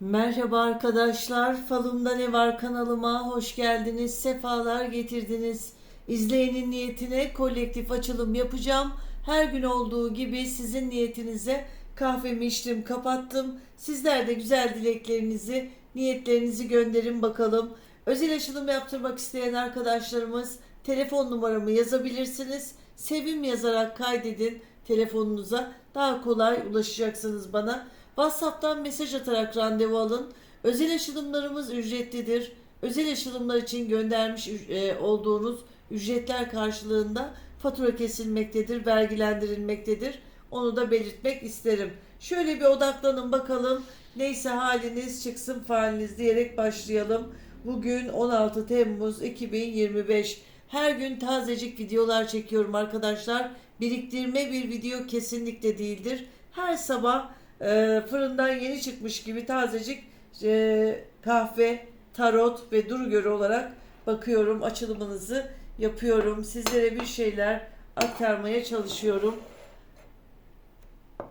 Merhaba arkadaşlar, Falımda Ne Var kanalıma hoş geldiniz, sefalar getirdiniz. İzleyenin niyetine kolektif açılım yapacağım. Her gün olduğu gibi sizin niyetinize kahvemi içtim, kapattım. Sizler de güzel dileklerinizi, niyetlerinizi gönderin bakalım. Özel açılım yaptırmak isteyen arkadaşlarımız telefon numaramı yazabilirsiniz. Sevim yazarak kaydedin telefonunuza. Daha kolay ulaşacaksınız bana. WhatsApp'tan mesaj atarak randevu alın. Özel açılımlarımız ücretlidir. Özel açılımlar için göndermiş e, olduğunuz ücretler karşılığında fatura kesilmektedir, vergilendirilmektedir. Onu da belirtmek isterim. Şöyle bir odaklanın bakalım. Neyse haliniz çıksın faliniz diyerek başlayalım. Bugün 16 Temmuz 2025. Her gün tazecik videolar çekiyorum arkadaşlar. Biriktirme bir video kesinlikle değildir. Her sabah e, fırından yeni çıkmış gibi tazecik e, kahve, tarot ve duru görü olarak bakıyorum. Açılımınızı yapıyorum. Sizlere bir şeyler aktarmaya çalışıyorum.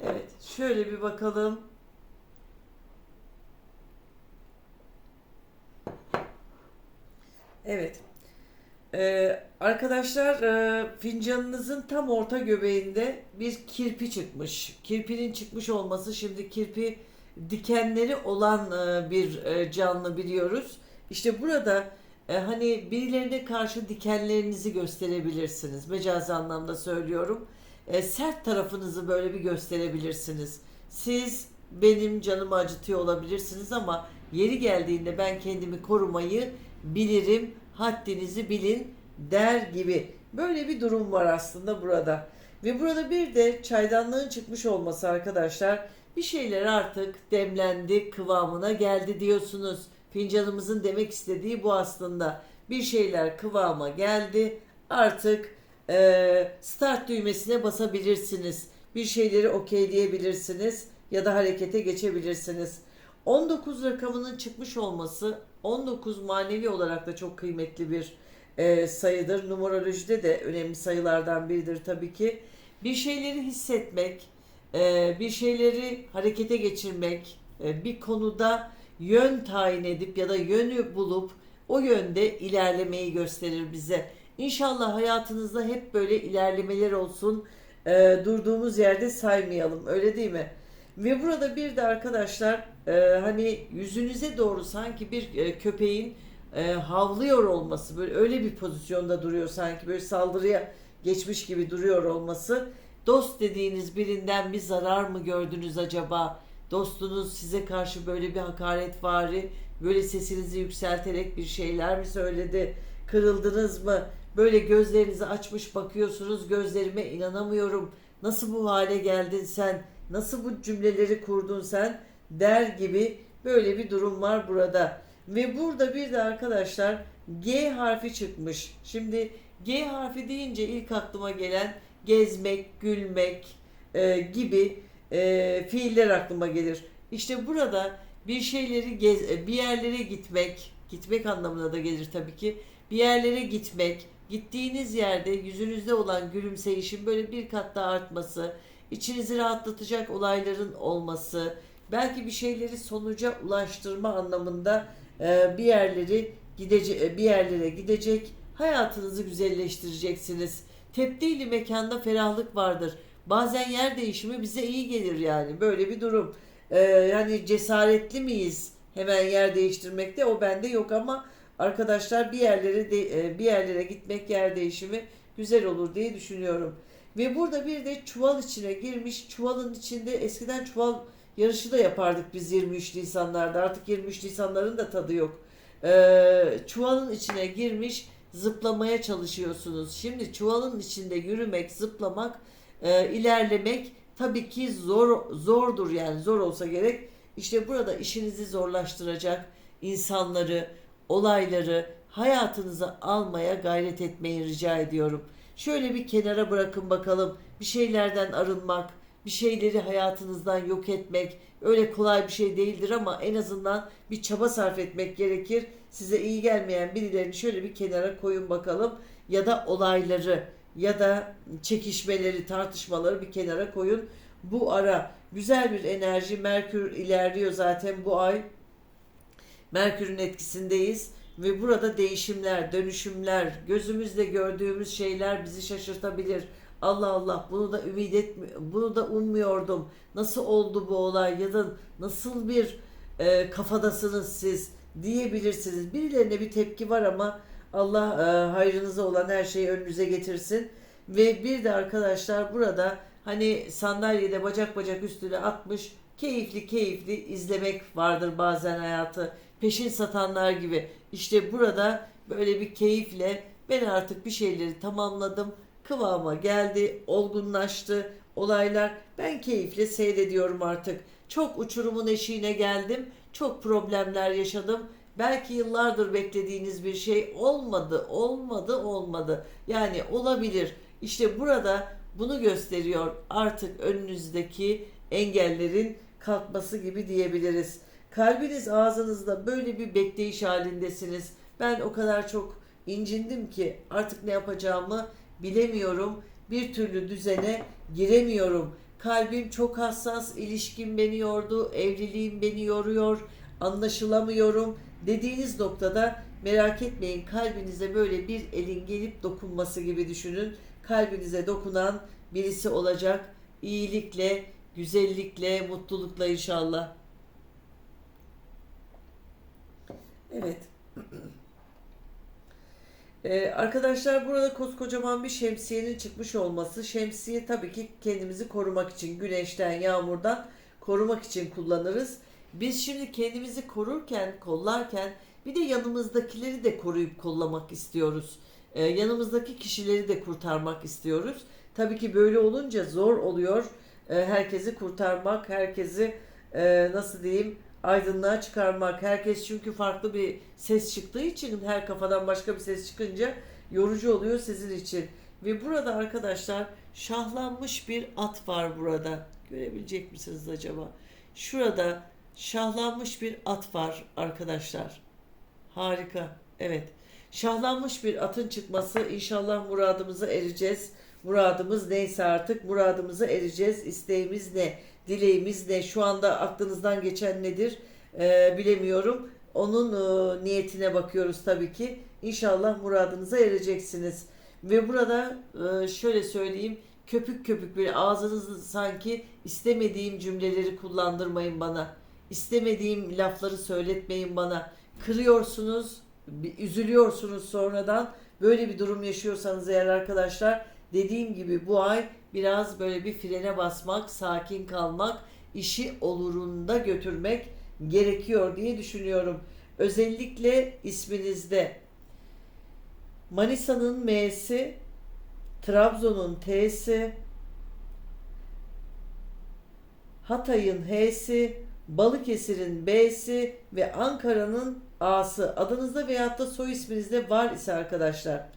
Evet, şöyle bir bakalım. Evet. Ee, arkadaşlar e, fincanınızın tam orta göbeğinde bir kirpi çıkmış. Kirpinin çıkmış olması şimdi kirpi dikenleri olan e, bir e, canlı biliyoruz. İşte burada e, hani birilerine karşı dikenlerinizi gösterebilirsiniz. Mecazi anlamda söylüyorum. E, sert tarafınızı böyle bir gösterebilirsiniz. Siz benim canımı acıtıyor olabilirsiniz ama yeri geldiğinde ben kendimi korumayı bilirim. Haddinizi bilin der gibi. Böyle bir durum var aslında burada. Ve burada bir de çaydanlığın çıkmış olması arkadaşlar bir şeyler artık demlendi kıvamına geldi diyorsunuz. Fincanımızın demek istediği bu aslında. Bir şeyler kıvama geldi artık e, start düğmesine basabilirsiniz. Bir şeyleri okeyleyebilirsiniz ya da harekete geçebilirsiniz. 19 rakamının çıkmış olması 19 manevi olarak da çok kıymetli bir e, sayıdır. Numerolojide de önemli sayılardan biridir tabii ki. Bir şeyleri hissetmek, e, bir şeyleri harekete geçirmek, e, bir konuda yön tayin edip ya da yönü bulup o yönde ilerlemeyi gösterir bize. İnşallah hayatınızda hep böyle ilerlemeler olsun. E, durduğumuz yerde saymayalım. Öyle değil mi? Ve burada bir de arkadaşlar e, hani yüzünüze doğru sanki bir e, köpeğin e, havlıyor olması böyle öyle bir pozisyonda duruyor sanki böyle saldırıya geçmiş gibi duruyor olması. Dost dediğiniz birinden bir zarar mı gördünüz acaba? Dostunuz size karşı böyle bir hakaret vari, böyle sesinizi yükselterek bir şeyler mi söyledi? Kırıldınız mı? Böyle gözlerinizi açmış bakıyorsunuz gözlerime inanamıyorum. Nasıl bu hale geldin sen? Nasıl bu cümleleri kurdun sen? Der gibi böyle bir durum var burada. Ve burada bir de arkadaşlar G harfi çıkmış. Şimdi G harfi deyince ilk aklıma gelen gezmek, gülmek e, gibi e, fiiller aklıma gelir. İşte burada bir şeyleri gez, e, bir yerlere gitmek, gitmek anlamına da gelir tabii ki. Bir yerlere gitmek, gittiğiniz yerde yüzünüzde olan gülümseyişin böyle bir kat daha artması, içinizi rahatlatacak olayların olması, belki bir şeyleri sonuca ulaştırma anlamında e, bir yerleri gidecek bir yerlere gidecek, hayatınızı güzelleştireceksiniz. Tepdili mekanda ferahlık vardır. Bazen yer değişimi bize iyi gelir yani. Böyle bir durum. Ee, yani cesaretli miyiz hemen yer değiştirmekte? O bende yok ama arkadaşlar bir yerlere e, bir yerlere gitmek yer değişimi güzel olur diye düşünüyorum. Ve burada bir de çuval içine girmiş. Çuvalın içinde eskiden çuval yarışı da yapardık biz 23 Nisanlarda. Artık 23 Nisanların da tadı yok. Ee, çuvalın içine girmiş zıplamaya çalışıyorsunuz. Şimdi çuvalın içinde yürümek, zıplamak, e, ilerlemek tabii ki zor zordur yani zor olsa gerek. İşte burada işinizi zorlaştıracak insanları, olayları hayatınıza almaya gayret etmeyi rica ediyorum. Şöyle bir kenara bırakın bakalım. Bir şeylerden arınmak, bir şeyleri hayatınızdan yok etmek öyle kolay bir şey değildir ama en azından bir çaba sarf etmek gerekir. Size iyi gelmeyen birilerini şöyle bir kenara koyun bakalım ya da olayları ya da çekişmeleri, tartışmaları bir kenara koyun. Bu ara güzel bir enerji Merkür ilerliyor zaten bu ay Merkür'ün etkisindeyiz ve burada değişimler, dönüşümler, gözümüzle gördüğümüz şeyler bizi şaşırtabilir. Allah Allah bunu da ümit etmi bunu da ummuyordum. Nasıl oldu bu olay ya da nasıl bir e, kafadasınız siz diyebilirsiniz. Birilerine bir tepki var ama Allah e, hayrınıza olan her şeyi önünüze getirsin. Ve bir de arkadaşlar burada hani sandalyede bacak bacak üstüne atmış keyifli keyifli izlemek vardır bazen hayatı. Peşin satanlar gibi. İşte burada böyle bir keyifle ben artık bir şeyleri tamamladım. Kıvama geldi, olgunlaştı olaylar. Ben keyifle seyrediyorum artık. Çok uçurumun eşiğine geldim. Çok problemler yaşadım. Belki yıllardır beklediğiniz bir şey olmadı, olmadı, olmadı. Yani olabilir. İşte burada bunu gösteriyor artık önünüzdeki engellerin kalkması gibi diyebiliriz. Kalbiniz ağzınızda böyle bir bekleyiş halindesiniz. Ben o kadar çok incindim ki artık ne yapacağımı bilemiyorum. Bir türlü düzene giremiyorum. Kalbim çok hassas, ilişkim beni yordu, evliliğim beni yoruyor, anlaşılamıyorum dediğiniz noktada merak etmeyin kalbinize böyle bir elin gelip dokunması gibi düşünün. Kalbinize dokunan birisi olacak. İyilikle, güzellikle, mutlulukla inşallah. Evet. Ee, arkadaşlar burada koskocaman bir şemsiyenin çıkmış olması. Şemsiye tabii ki kendimizi korumak için, güneşten, yağmurdan korumak için kullanırız. Biz şimdi kendimizi korurken, kollarken bir de yanımızdakileri de koruyup kollamak istiyoruz. Ee, yanımızdaki kişileri de kurtarmak istiyoruz. Tabii ki böyle olunca zor oluyor. Ee, herkesi kurtarmak, herkesi e, nasıl diyeyim aydınlığa çıkarmak. Herkes çünkü farklı bir ses çıktığı için her kafadan başka bir ses çıkınca yorucu oluyor sizin için. Ve burada arkadaşlar şahlanmış bir at var burada. Görebilecek misiniz acaba? Şurada şahlanmış bir at var arkadaşlar. Harika. Evet. Şahlanmış bir atın çıkması inşallah muradımıza ereceğiz. Muradımız neyse artık muradımıza ereceğiz. İsteğimiz ne? Dileğimiz ne? Şu anda aklınızdan geçen nedir? Ee, bilemiyorum. Onun e, niyetine bakıyoruz tabii ki. İnşallah muradınıza ereceksiniz. Ve burada e, şöyle söyleyeyim. Köpük köpük böyle ağzınızı sanki istemediğim cümleleri kullandırmayın bana. İstemediğim lafları söyletmeyin bana. Kırıyorsunuz, üzülüyorsunuz sonradan. Böyle bir durum yaşıyorsanız eğer arkadaşlar dediğim gibi bu ay biraz böyle bir frene basmak, sakin kalmak, işi olurunda götürmek gerekiyor diye düşünüyorum. Özellikle isminizde Manisa'nın M'si, Trabzon'un T'si, Hatay'ın H'si, Balıkesir'in B'si ve Ankara'nın A'sı adınızda veyahut da soy isminizde var ise arkadaşlar.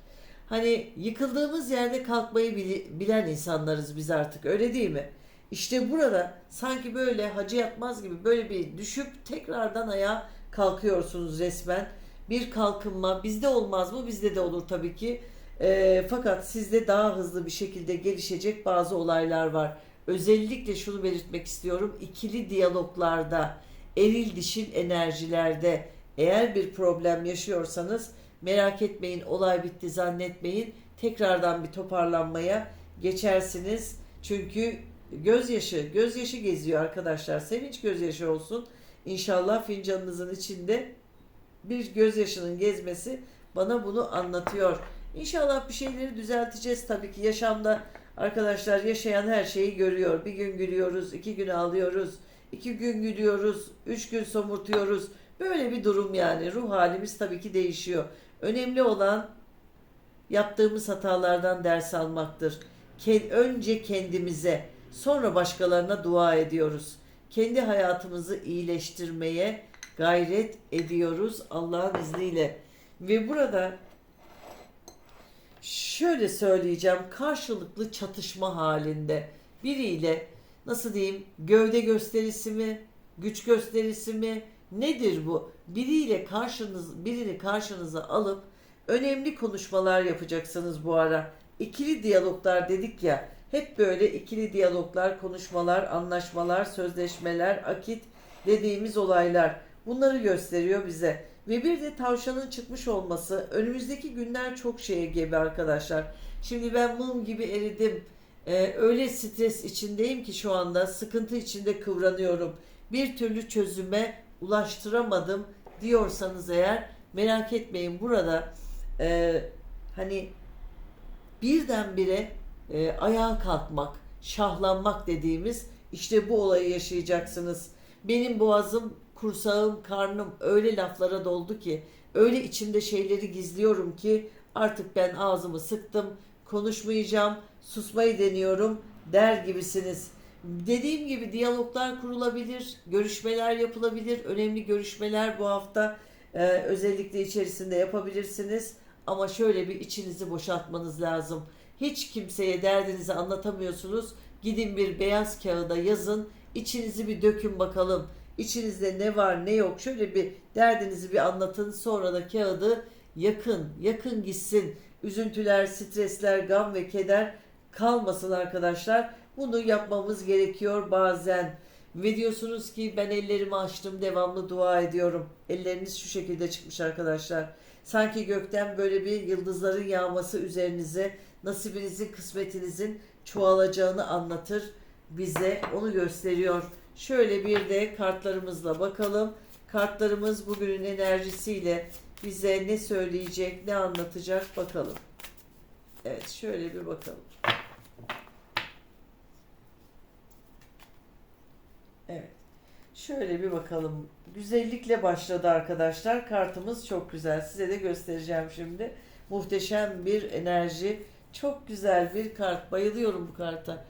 Hani yıkıldığımız yerde kalkmayı bilen insanlarız biz artık öyle değil mi? İşte burada sanki böyle hacı yatmaz gibi böyle bir düşüp tekrardan ayağa kalkıyorsunuz resmen. Bir kalkınma bizde olmaz mı? Bizde de olur tabii ki. Eee, fakat sizde daha hızlı bir şekilde gelişecek bazı olaylar var. Özellikle şunu belirtmek istiyorum. İkili diyaloglarda, eril dişil enerjilerde eğer bir problem yaşıyorsanız merak etmeyin olay bitti zannetmeyin. Tekrardan bir toparlanmaya geçersiniz. Çünkü gözyaşı, gözyaşı geziyor arkadaşlar. Sevinç gözyaşı olsun. İnşallah fincanınızın içinde bir gözyaşının gezmesi bana bunu anlatıyor. İnşallah bir şeyleri düzelteceğiz tabii ki yaşamda arkadaşlar yaşayan her şeyi görüyor. Bir gün gülüyoruz, iki gün ağlıyoruz, iki gün gülüyoruz, üç gün somurtuyoruz. Böyle bir durum yani. Ruh halimiz tabii ki değişiyor. Önemli olan yaptığımız hatalardan ders almaktır. Önce kendimize, sonra başkalarına dua ediyoruz. Kendi hayatımızı iyileştirmeye gayret ediyoruz Allah'ın izniyle. Ve burada şöyle söyleyeceğim karşılıklı çatışma halinde biriyle nasıl diyeyim gövde gösterisi mi güç gösterisi mi nedir bu biriyle karşınız birini karşınıza alıp önemli konuşmalar yapacaksınız bu ara ikili diyaloglar dedik ya hep böyle ikili diyaloglar konuşmalar anlaşmalar sözleşmeler akit dediğimiz olaylar Bunları gösteriyor bize. Ve bir de tavşanın çıkmış olması önümüzdeki günler çok şeye gebe arkadaşlar. Şimdi ben mum gibi eridim. Ee, öyle stres içindeyim ki şu anda sıkıntı içinde kıvranıyorum. Bir türlü çözüme ulaştıramadım diyorsanız eğer merak etmeyin burada e, hani birdenbire e, ayağa kalkmak, şahlanmak dediğimiz işte bu olayı yaşayacaksınız. Benim boğazım, kursağım, karnım öyle laflara doldu ki, öyle içimde şeyleri gizliyorum ki artık ben ağzımı sıktım, konuşmayacağım, susmayı deniyorum der gibisiniz. Dediğim gibi diyaloglar kurulabilir, görüşmeler yapılabilir, önemli görüşmeler bu hafta e, özellikle içerisinde yapabilirsiniz. Ama şöyle bir içinizi boşaltmanız lazım. Hiç kimseye derdinizi anlatamıyorsunuz. Gidin bir beyaz kağıda yazın. İçinizi bir dökün bakalım. İçinizde ne var ne yok. Şöyle bir derdinizi bir anlatın. Sonra da kağıdı yakın. Yakın gitsin. Üzüntüler, stresler, gam ve keder kalmasın arkadaşlar. Bunu yapmamız gerekiyor bazen. Ve diyorsunuz ki ben ellerimi açtım devamlı dua ediyorum. Elleriniz şu şekilde çıkmış arkadaşlar. Sanki gökten böyle bir yıldızların yağması üzerinize nasibinizin, kısmetinizin çoğalacağını anlatır bize. Onu gösteriyor. Şöyle bir de kartlarımızla bakalım. Kartlarımız bugünün enerjisiyle bize ne söyleyecek, ne anlatacak bakalım. Evet, şöyle bir bakalım. Evet. Şöyle bir bakalım. Güzellikle başladı arkadaşlar. Kartımız çok güzel. Size de göstereceğim şimdi. Muhteşem bir enerji. Çok güzel bir kart. Bayılıyorum bu karta.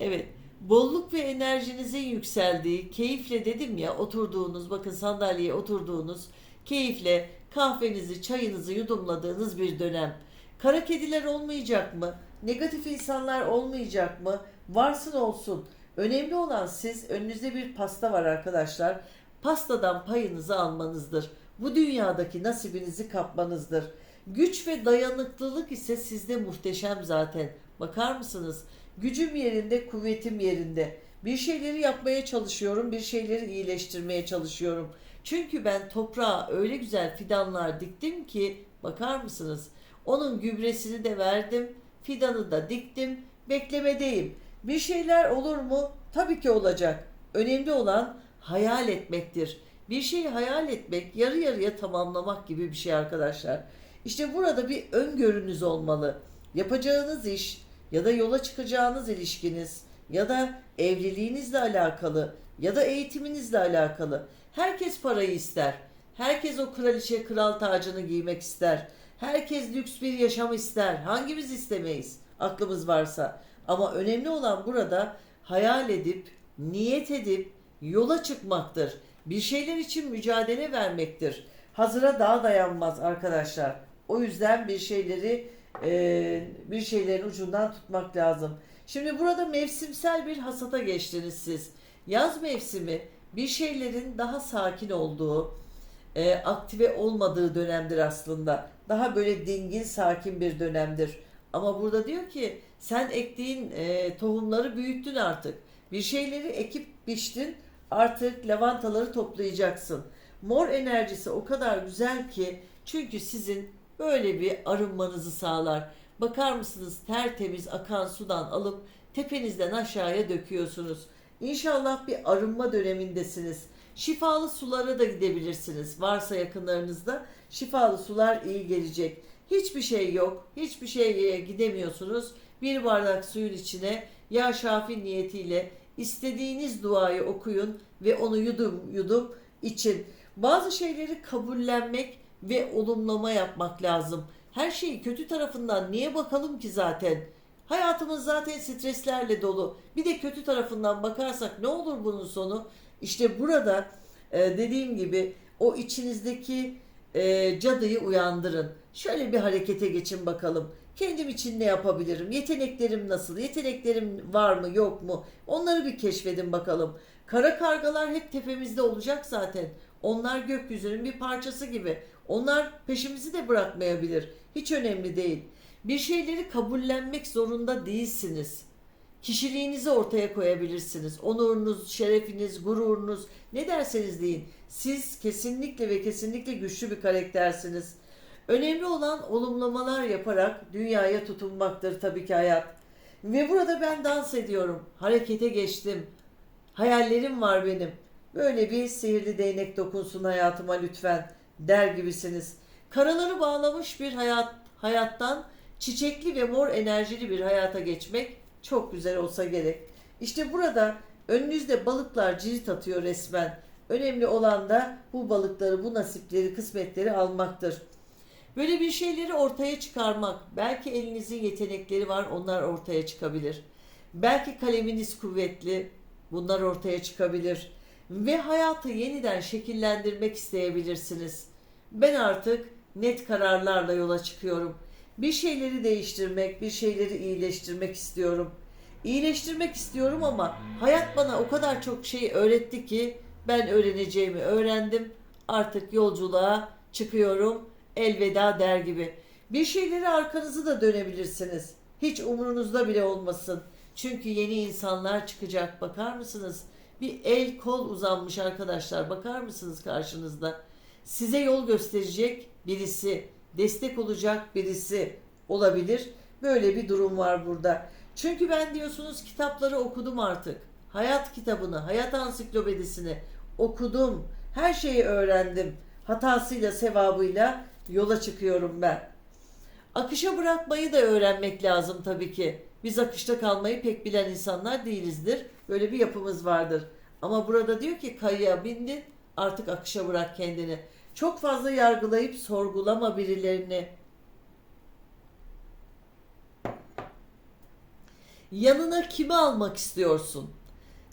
Evet. Bolluk ve enerjinizin yükseldiği, keyifle dedim ya oturduğunuz, bakın sandalyeye oturduğunuz, keyifle kahvenizi, çayınızı yudumladığınız bir dönem. Kara kediler olmayacak mı? Negatif insanlar olmayacak mı? Varsın olsun. Önemli olan siz önünüzde bir pasta var arkadaşlar. Pastadan payınızı almanızdır. Bu dünyadaki nasibinizi kapmanızdır. Güç ve dayanıklılık ise sizde muhteşem zaten. Bakar mısınız? Gücüm yerinde, kuvvetim yerinde. Bir şeyleri yapmaya çalışıyorum, bir şeyleri iyileştirmeye çalışıyorum. Çünkü ben toprağa öyle güzel fidanlar diktim ki bakar mısınız? Onun gübresini de verdim, fidanı da diktim, beklemedeyim. Bir şeyler olur mu? Tabii ki olacak. Önemli olan hayal etmektir. Bir şeyi hayal etmek yarı yarıya tamamlamak gibi bir şey arkadaşlar. İşte burada bir öngörünüz olmalı. Yapacağınız iş ya da yola çıkacağınız ilişkiniz ya da evliliğinizle alakalı ya da eğitiminizle alakalı. Herkes parayı ister. Herkes o kraliçe kral tacını giymek ister. Herkes lüks bir yaşam ister. Hangimiz istemeyiz? Aklımız varsa. Ama önemli olan burada hayal edip, niyet edip yola çıkmaktır. Bir şeyler için mücadele vermektir. Hazıra daha dayanmaz arkadaşlar. O yüzden bir şeyleri e, bir şeylerin ucundan tutmak lazım. Şimdi burada mevsimsel bir hasata geçtiniz siz. Yaz mevsimi bir şeylerin daha sakin olduğu, e, aktive olmadığı dönemdir aslında. Daha böyle dingin, sakin bir dönemdir. Ama burada diyor ki sen ektiğin e, tohumları büyüttün artık. Bir şeyleri ekip biçtin. Artık lavantaları toplayacaksın. Mor enerjisi o kadar güzel ki çünkü sizin böyle bir arınmanızı sağlar. Bakar mısınız tertemiz akan sudan alıp tepenizden aşağıya döküyorsunuz. İnşallah bir arınma dönemindesiniz. Şifalı sulara da gidebilirsiniz. Varsa yakınlarınızda şifalı sular iyi gelecek. Hiçbir şey yok. Hiçbir şeye gidemiyorsunuz. Bir bardak suyun içine ya şafi niyetiyle istediğiniz duayı okuyun ve onu yudum yudum için. Bazı şeyleri kabullenmek ve olumlama yapmak lazım. Her şeyi kötü tarafından niye bakalım ki zaten? Hayatımız zaten streslerle dolu. Bir de kötü tarafından bakarsak ne olur bunun sonu? İşte burada e, dediğim gibi o içinizdeki e, cadıyı uyandırın. Şöyle bir harekete geçin bakalım. Kendim için ne yapabilirim? Yeteneklerim nasıl? Yeteneklerim var mı yok mu? Onları bir keşfedin bakalım. Kara kargalar hep tepemizde olacak zaten. Onlar gökyüzünün bir parçası gibi. Onlar peşimizi de bırakmayabilir. Hiç önemli değil. Bir şeyleri kabullenmek zorunda değilsiniz. Kişiliğinizi ortaya koyabilirsiniz. Onurunuz, şerefiniz, gururunuz ne derseniz deyin. Siz kesinlikle ve kesinlikle güçlü bir karaktersiniz. Önemli olan olumlamalar yaparak dünyaya tutunmaktır tabii ki hayat. Ve burada ben dans ediyorum. Harekete geçtim. Hayallerim var benim. Böyle bir sihirli değnek dokunsun hayatıma lütfen der gibisiniz. Karaları bağlamış bir hayat hayattan çiçekli ve mor enerjili bir hayata geçmek çok güzel olsa gerek. İşte burada önünüzde balıklar cirit atıyor resmen. Önemli olan da bu balıkları, bu nasipleri, kısmetleri almaktır. Böyle bir şeyleri ortaya çıkarmak. Belki elinizin yetenekleri var, onlar ortaya çıkabilir. Belki kaleminiz kuvvetli, bunlar ortaya çıkabilir. Ve hayatı yeniden şekillendirmek isteyebilirsiniz. Ben artık net kararlarla yola çıkıyorum. Bir şeyleri değiştirmek, bir şeyleri iyileştirmek istiyorum. İyileştirmek istiyorum ama hayat bana o kadar çok şey öğretti ki ben öğreneceğimi öğrendim. Artık yolculuğa çıkıyorum. Elveda der gibi. Bir şeyleri arkanızı da dönebilirsiniz. Hiç umurunuzda bile olmasın. Çünkü yeni insanlar çıkacak. Bakar mısınız? Bir el kol uzanmış arkadaşlar. Bakar mısınız karşınızda? Size yol gösterecek birisi, destek olacak birisi olabilir. Böyle bir durum var burada. Çünkü ben diyorsunuz kitapları okudum artık. Hayat kitabını, hayat ansiklopedisini okudum. Her şeyi öğrendim. Hatasıyla, sevabıyla yola çıkıyorum ben. Akışa bırakmayı da öğrenmek lazım tabii ki. Biz akışta kalmayı pek bilen insanlar değilizdir. Böyle bir yapımız vardır. Ama burada diyor ki kayıya bindin artık akışa bırak kendini. Çok fazla yargılayıp sorgulama birilerini. Yanına kimi almak istiyorsun?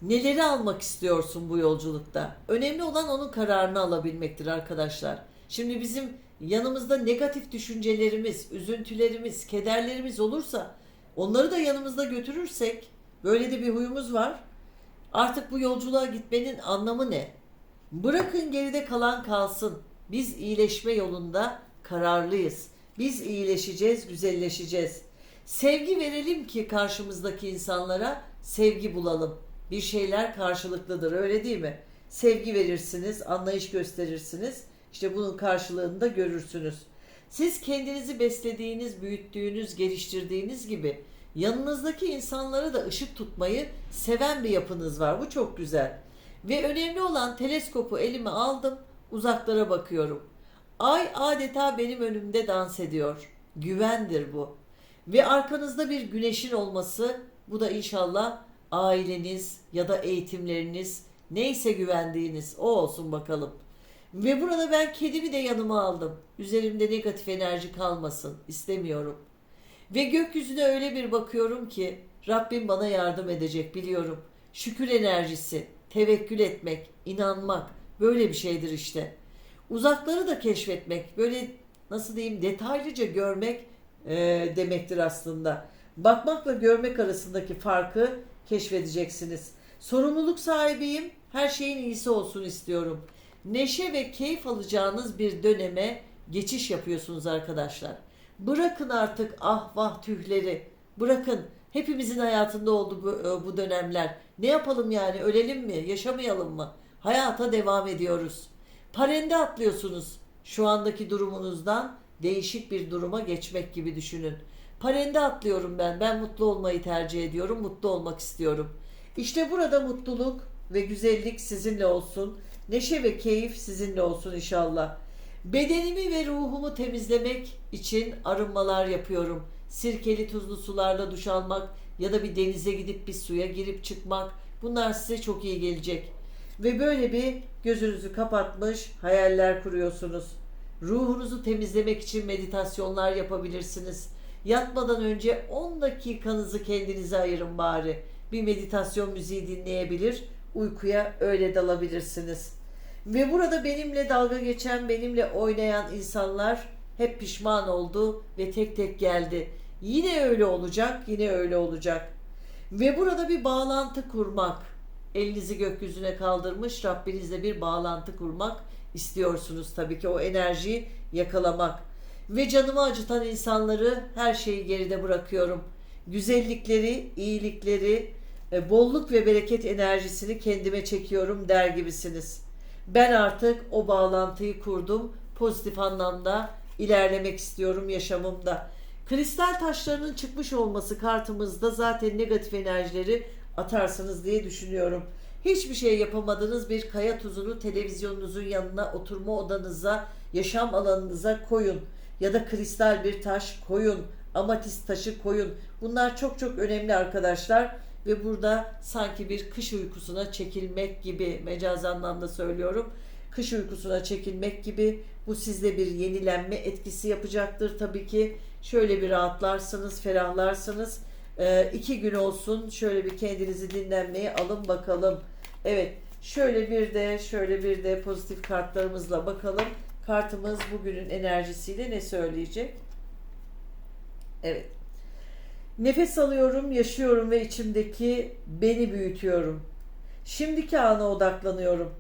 Neleri almak istiyorsun bu yolculukta? Önemli olan onun kararını alabilmektir arkadaşlar. Şimdi bizim yanımızda negatif düşüncelerimiz, üzüntülerimiz, kederlerimiz olursa onları da yanımızda götürürsek böyle de bir huyumuz var. Artık bu yolculuğa gitmenin anlamı ne? Bırakın geride kalan kalsın. Biz iyileşme yolunda kararlıyız. Biz iyileşeceğiz, güzelleşeceğiz. Sevgi verelim ki karşımızdaki insanlara sevgi bulalım. Bir şeyler karşılıklıdır öyle değil mi? Sevgi verirsiniz, anlayış gösterirsiniz. İşte bunun karşılığını da görürsünüz. Siz kendinizi beslediğiniz, büyüttüğünüz, geliştirdiğiniz gibi yanınızdaki insanlara da ışık tutmayı seven bir yapınız var. Bu çok güzel. Ve önemli olan teleskopu elime aldım, uzaklara bakıyorum. Ay adeta benim önümde dans ediyor. Güvendir bu. Ve arkanızda bir güneşin olması, bu da inşallah aileniz ya da eğitimleriniz, neyse güvendiğiniz o olsun bakalım. Ve burada ben kedimi de yanıma aldım. Üzerimde negatif enerji kalmasın istemiyorum. Ve gökyüzüne öyle bir bakıyorum ki Rabbim bana yardım edecek biliyorum. Şükür enerjisi, tevekkül etmek, inanmak böyle bir şeydir işte. Uzakları da keşfetmek, böyle nasıl diyeyim detaylıca görmek e, demektir aslında. Bakmakla görmek arasındaki farkı keşfedeceksiniz. Sorumluluk sahibiyim, her şeyin iyisi olsun istiyorum. Neşe ve keyif alacağınız bir döneme geçiş yapıyorsunuz arkadaşlar. Bırakın artık ah vah tühleri. Bırakın. Hepimizin hayatında oldu bu, e, bu dönemler. Ne yapalım yani? Ölelim mi? Yaşamayalım mı? Hayata devam ediyoruz. Parende atlıyorsunuz. Şu andaki durumunuzdan değişik bir duruma geçmek gibi düşünün. Parende atlıyorum ben. Ben mutlu olmayı tercih ediyorum. Mutlu olmak istiyorum. İşte burada mutluluk ve güzellik sizinle olsun. Neşe ve keyif sizinle olsun inşallah. Bedenimi ve ruhumu temizlemek için arınmalar yapıyorum. Sirkeli tuzlu sularla duş almak ya da bir denize gidip bir suya girip çıkmak bunlar size çok iyi gelecek. Ve böyle bir gözünüzü kapatmış hayaller kuruyorsunuz. Ruhunuzu temizlemek için meditasyonlar yapabilirsiniz. Yatmadan önce 10 dakikanızı kendinize ayırın bari. Bir meditasyon müziği dinleyebilir, uykuya öyle dalabilirsiniz. Ve burada benimle dalga geçen, benimle oynayan insanlar hep pişman oldu ve tek tek geldi. Yine öyle olacak, yine öyle olacak. Ve burada bir bağlantı kurmak. Elinizi gökyüzüne kaldırmış Rabbinizle bir bağlantı kurmak istiyorsunuz tabii ki o enerjiyi yakalamak. Ve canımı acıtan insanları her şeyi geride bırakıyorum. güzellikleri, iyilikleri, e, bolluk ve bereket enerjisini kendime çekiyorum der gibisiniz. Ben artık o bağlantıyı kurdum. Pozitif anlamda ilerlemek istiyorum yaşamımda. Kristal taşlarının çıkmış olması kartımızda zaten negatif enerjileri atarsınız diye düşünüyorum. Hiçbir şey yapamadığınız bir kaya tuzunu televizyonunuzun yanına, oturma odanıza, yaşam alanınıza koyun. Ya da kristal bir taş koyun. Amatist taşı koyun. Bunlar çok çok önemli arkadaşlar. Ve burada sanki bir kış uykusuna çekilmek gibi mecaz anlamda söylüyorum. Kış uykusuna çekilmek gibi bu sizde bir yenilenme etkisi yapacaktır tabii ki. Şöyle bir rahatlarsınız, ferahlarsınız. Ee, iki gün olsun şöyle bir kendinizi dinlenmeye alın bakalım. Evet şöyle bir de şöyle bir de pozitif kartlarımızla bakalım. Kartımız bugünün enerjisiyle ne söyleyecek? Evet. Nefes alıyorum, yaşıyorum ve içimdeki beni büyütüyorum. Şimdiki ana odaklanıyorum.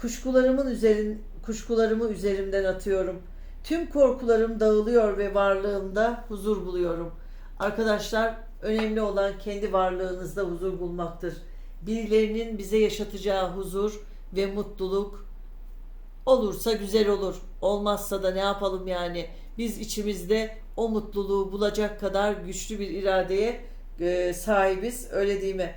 Kuşkularımın üzerin, kuşkularımı üzerimden atıyorum. Tüm korkularım dağılıyor ve varlığımda huzur buluyorum. Arkadaşlar önemli olan kendi varlığınızda huzur bulmaktır. Birilerinin bize yaşatacağı huzur ve mutluluk olursa güzel olur. Olmazsa da ne yapalım yani? Biz içimizde o mutluluğu bulacak kadar güçlü bir iradeye e, sahibiz. Öyle değil mi?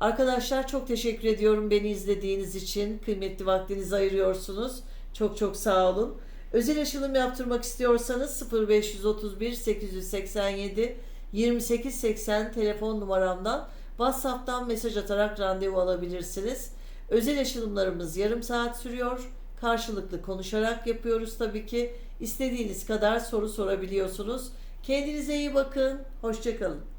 Arkadaşlar çok teşekkür ediyorum beni izlediğiniz için. Kıymetli vaktinizi ayırıyorsunuz. Çok çok sağ olun. Özel açılım yaptırmak istiyorsanız 0531 887 2880 telefon numaramdan WhatsApp'tan mesaj atarak randevu alabilirsiniz. Özel açılımlarımız yarım saat sürüyor. Karşılıklı konuşarak yapıyoruz tabii ki. İstediğiniz kadar soru sorabiliyorsunuz. Kendinize iyi bakın. Hoşçakalın.